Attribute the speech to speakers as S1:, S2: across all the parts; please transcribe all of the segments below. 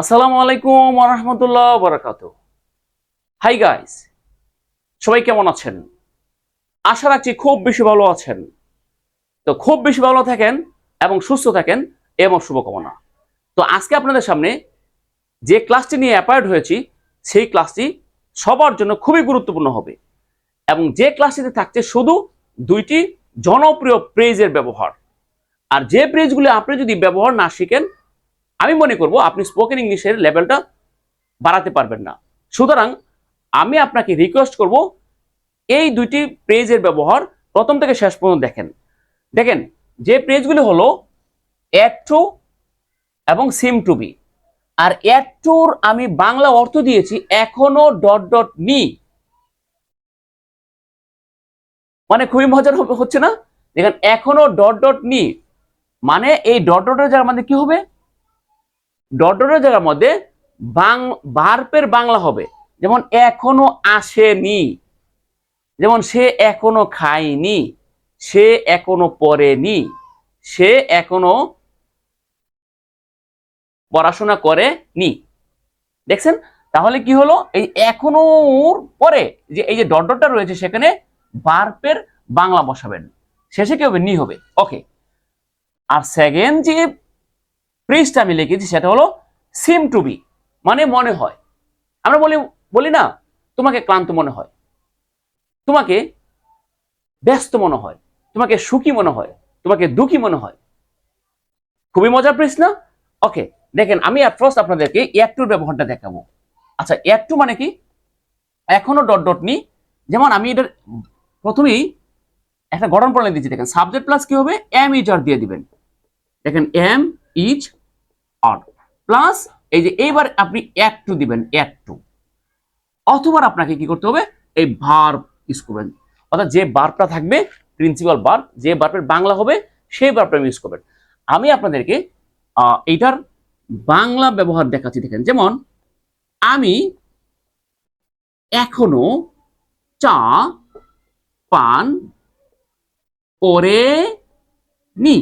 S1: আসসালামু আলাইকুম রহমতুল্লাহ বারাকাত hi guys সবাই কেমন আছেন? আশা রাখছি খুব বেশি ভালো আছেন। তো খুব বেশি ভালো থাকেন এবং সুস্থ থাকেন, এ আমার শুভকামনা। তো আজকে আপনাদের সামনে যে ক্লাসটি নিয়ে অ্যাপয়েন্ট হয়েছি, সেই ক্লাসটি সবার জন্য খুবই গুরুত্বপূর্ণ হবে। এবং যে ক্লাসটিতে থাকছে শুধু দুইটি জনপ্রিয় প্রেজের ব্যবহার। আর যে প্রেজগুলি আপনি যদি ব্যবহার না শিখেন আমি মনে করব আপনি স্পোকেন ইংলিশের লেভেলটা বাড়াতে পারবেন না। সুতরাং আমি আপনাকে রিকোয়েস্ট করব এই দুইটি পেজের ব্যবহার প্রথম থেকে শেষ পর্যন্ত দেখেন। দেখেন, যে পেজগুলি হলো অ্যাড টু এবং সিম টু বি আর অ্যাড টুর আমি বাংলা অর্থ দিয়েছি এখনও ডট ডট নি মানে খুবই মজার হচ্ছে না? দেখেন, এখনও ডট ডট নি মানে এই ডট ডটের জায়গার মধ্যে কি হবে? ডট জায়গার মধ্যে বাং বার্পের বাংলা হবে। যেমন, এখনও আসেনি। যেমন, সে এখনও খায়নি। সে এখনও পড়েনি। সে এখনও পড়াশোনা করে নি দেখছেন? তাহলে কি হলো? এই এখনও পরে যে এই যে ডট ডটটা রয়েছে, সেখানে বার্পের বাংলা বসাবেন। শেষে কি হবে? নি হবে। ওকে। আর সেকেন্ড যে প্রিজটা আমি লিখেছি, সেটা হলো সিম টু বি মানে মনে হয়। আমরা বলি বলি না, তোমাকে ক্লান্ত মনে হয়, তোমাকে ব্যস্ত মনে হয়, তোমাকে সুখী মনে হয়, তোমাকে দুঃখী মনে হয়। খুবই মজার প্রিজ না ওকে দেখেন, আমি ফার্স্ট আপনাদেরকে এয়ার টুর ব্যবহারটা দেখাবো। আচ্ছা এয়ার টু মানে কি? এখনও ডট ডট নি। যেমন আমি এটার প্রথমেই একটা গঠন প্রণালী দিচ্ছি দেখেন সাবজেক্ট প্লাস কি হবে? এম ইজ আর দিয়ে দিবেন। দেখেন এম ইজ আর প্লাস এই যে এইবার আপনি অ্যাড টু দিবেন অ্যাড টু অথবা আপনাকে কি করতে হবে? এই ভার্ব ইউজ করবেন অর্থাৎ যে বার্বটা থাকবে প্রিন্সিপাল বার্ব যে বার্বের বাংলা হবে, সেই বার্বটা ইউজ করবেন আমি আপনাদেরকে এইটার বাংলা ব্যবহার দেখাচ্ছি, দেখেন। যেমন, আমি এখনও চা, পান করে নি।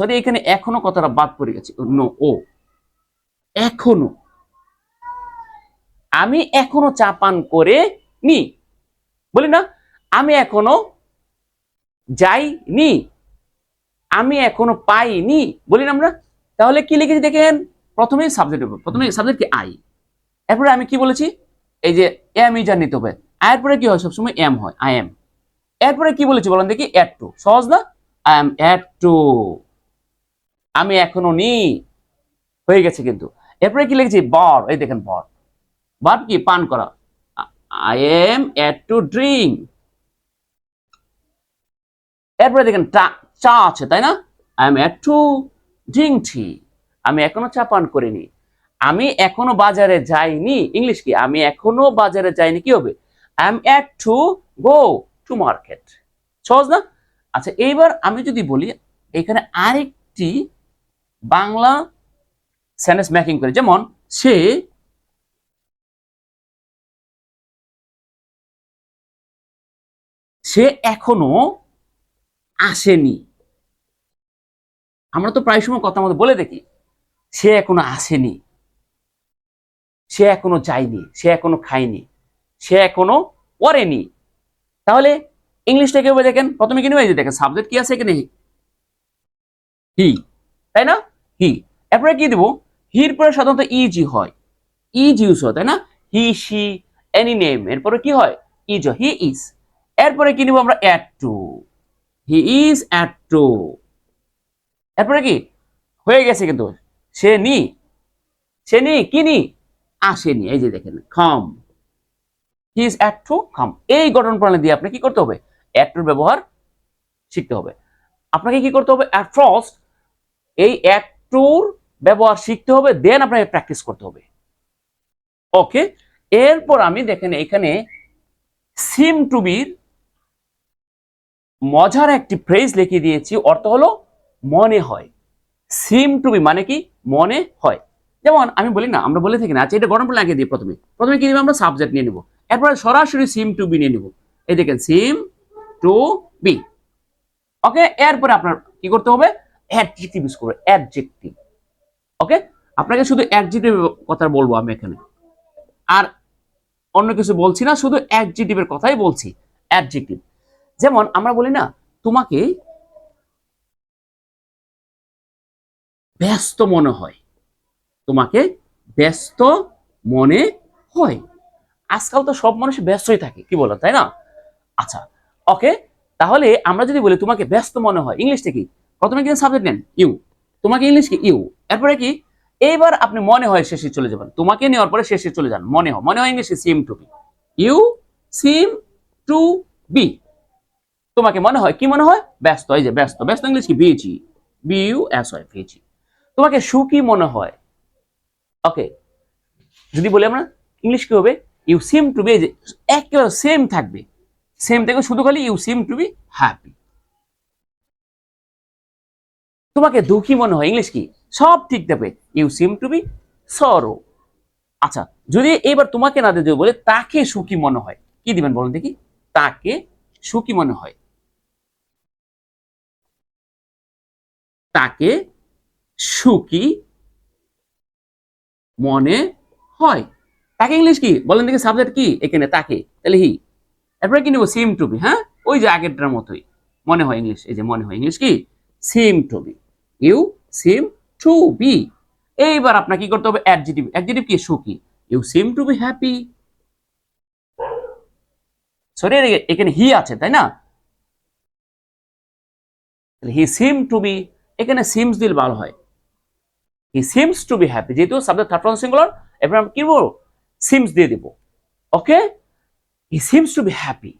S1: সরি এখানে এখনও কথাটা বাদ পড়ে গেছে। নো ও। এখনও। আমি এখনও চা পান করে নি। বলি না, আমি এখনও যাইনি আমি এখনও পাইনি বলি না আমরা। তাহলে কি লিখেছি দেখেন? প্রথমে সাবজেক্ট প্রথমে সাবজেক্ট কি? আই এরপরে আমি কি বলেছি? এই যে এম ইজার নিতে হবে আয়ের পরে কি হয়? সবসময় এম হয়। আই এম এরপরে কি বলেছি বলেন দেখি? অ্যাড টু সহজ না? আই এম অ্যাড টু আমি এখনও নি। হয়ে গেছে কিন্তু। এরপরে কি লিখেছি? বর। এই দেখেন বর। বার কি? পান করা। I am yet to drink এরপরে দেখেন চা আছে, তাই না? I am yet to drink tea. আমি এখনও চা পান করিনি। আমি এখনও বাজারে যাইনি। ইংলিশ কি? আমি এখনও বাজারে যাইনি, কি হবে? I am yet to go to market. সহজ না? আচ্ছা এইবার আমি যদি বলি, এখানে আরেকটি বাংলা সেন্টেন্স মেকিং করে। যেমন, সে সে এখনও আসেনি। আমরা তো প্রায় সময় কথা মতো বলে দেখি, সে এখনও আসেনি। সে এখনও যায়নি, সে এখনও খায়নি, সে এখনও পড়েনি। তাহলে ইংলিশটা কীভাবে দেখেন, প্রথমে কি দেখেন সাবজেক্ট কি আছে এখানে? হি তাই না? হি এরপরে কি দেবো? হির পরে সাধারণত ইজি হয়। ইজ ইউজ হয়, তাই না? হি সি এনি নেম এরপরে কি হয়? ইজ হি ইজ এরপরে কি নিব আমরা? Yet to he is yet to এরপরে কি? হয়ে গেছে কিন্তু। সে নি। সে নি? কি নি? আসেনি এই যে দেখেন। খাম হি ইজ অ্যাড টু খাম এই গঠন প্রণালী দিয়ে আপনাকে কি করতে হবে? অ্যাড টুর ব্যবহার শিখতে হবে। আপনাকে কি করতে হবে? অ্যাট ফার্স্ট এই অ্যাড টুর ব্যবহার শিখতে হবে দেন আপনাকে প্র্যাকটিস করতে হবে। ওকে এরপর আমি দেখেন এখানে সিম টু বির মজার একটি ফ্রেজ লিখে দিয়েছি, অর্থ হলো মনে হয়। সিম টু বি মানে কি? মনে হয়। যেমন আমি বলি না, আমরা বলে থাকি না আচ্ছা এটা গরম পানি লাগিয়ে দিই প্রথমে। প্রথমে কি নেব আমরা? সাবজেক্ট নিয়ে নেব। এরপরে সরাসরি সিম টু বি নিয়ে নেব। এই দেখেন সিম টু বি ওকে এরপরে আপনার কি করতে হবে? অ্যাডজেক্টিভ ইউজ করবে অ্যাডজেক্টিভ ওকে আপনাকে শুধু অ্যাডজেক্টিভ কথা বলব আমি এখানে। আর অন্য কিছু বলছি না, শুধু অ্যাডজেক্টিভের কথাই বলছি অ্যাডজেক্টিভ যেমন আমরা বলি না, তোমাকে ব্যস্ত মনে হয়। তোমাকে ব্যস্ত মনে হয়। আজকাল তো সব মানুষ ব্যস্তই থাকে, কি বলো, তাই না? আচ্ছা ওকে তাহলে আমরা যদি বলি তোমাকে ব্যস্ত মনে হয়, ইংলিশটা কি? প্রথমে কিন্তু সাবজেক্ট নেন, ইউ। তোমাকে ইংলিশ কি? ইউ। এরপরে কি? এইবার আপনি মনে হয় শেষে চলে যাবেন। তোমাকে নেওয়ার পরে শেষে চলে যান, মনে হয়। মনে হয় ইংলিশে seem to be you seem to be তোমাকে মনে হয়, কি মনে হয়? ব্যস্ত, এই যে ব্যস্ত। ব্যস্ত ইংলিশ কি? Busy. B U S Y busy. তোমাকে সুখী মনে হয়। ওকে যদি বলি আমরা ইংলিশ কি হবে? ইউ সিম টু বি একেবারে সেম থাকবে। সেম থেকে শুধু খালি you seem to be happy তোমাকে দুঃখী মনে হয় ইংলিশ কি? সব ঠিক দেবে। ইউ সিম টু বি সরো আচ্ছা যদি এবার তোমাকে না দিয়ে বলে তাকে সুখী মনে হয়, কি দিবেন বলুন দেখি? তাকে সুখী মনে হয়। তাকে সুখী মনে হয়। তাকে ইংলিশ কি? বলেন দেখি সাবজেক্ট কি? এখানে তাকে, তাহলে হি। এরপরে কি নেব সিম টু বি হ্যাঁ? ওই যে আগেরটার মতোই। মনে হয় ইংলিশ এই যে মনে হয় ইংলিশ কি? Seem to be you seem to be. এইবার আপনাকে কি করতে হবে? অ্যাডজেটিভ অ্যাডজেটিভ কি? সুখী you seem to be happy. Sorry এখানে হি আছে, তাই না? হি সিম টু বি, এখানে সিমস দিল ভালো হয়। He seems to be happy, যেহেতু সাবজেক্ট থার্ড সিঙ্গুলার, এবার আমরা কি বলব? সিমস দিয়ে দিব। Okay? He seems to be happy.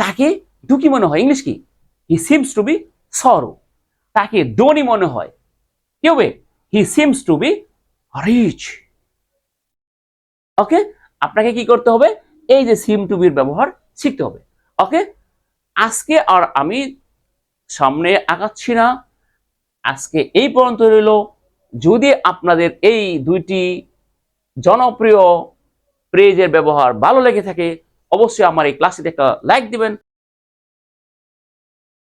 S1: তাকে দুঃখী মনে হয়? ইংলিশ কি? হি সিমস টু বি সরো। তাকে ধনী মনে হয়। কি হবে? He seems to be rich okay আপনাকে কি করতে হবে? এই যে সিম টু বির ব্যবহার শিখতে হবে। ওকে আজকে আর আমি সামনে আগাচ্ছি না। আজকে এই পর্যন্ত রইল। যদি আপনাদের এই দুইটি জনপ্রিয় প্রেজের ব্যবহার ভালো লেগে থাকে, অবশ্যই আমার এই ক্লাসটিতে একটা লাইক দিবেন।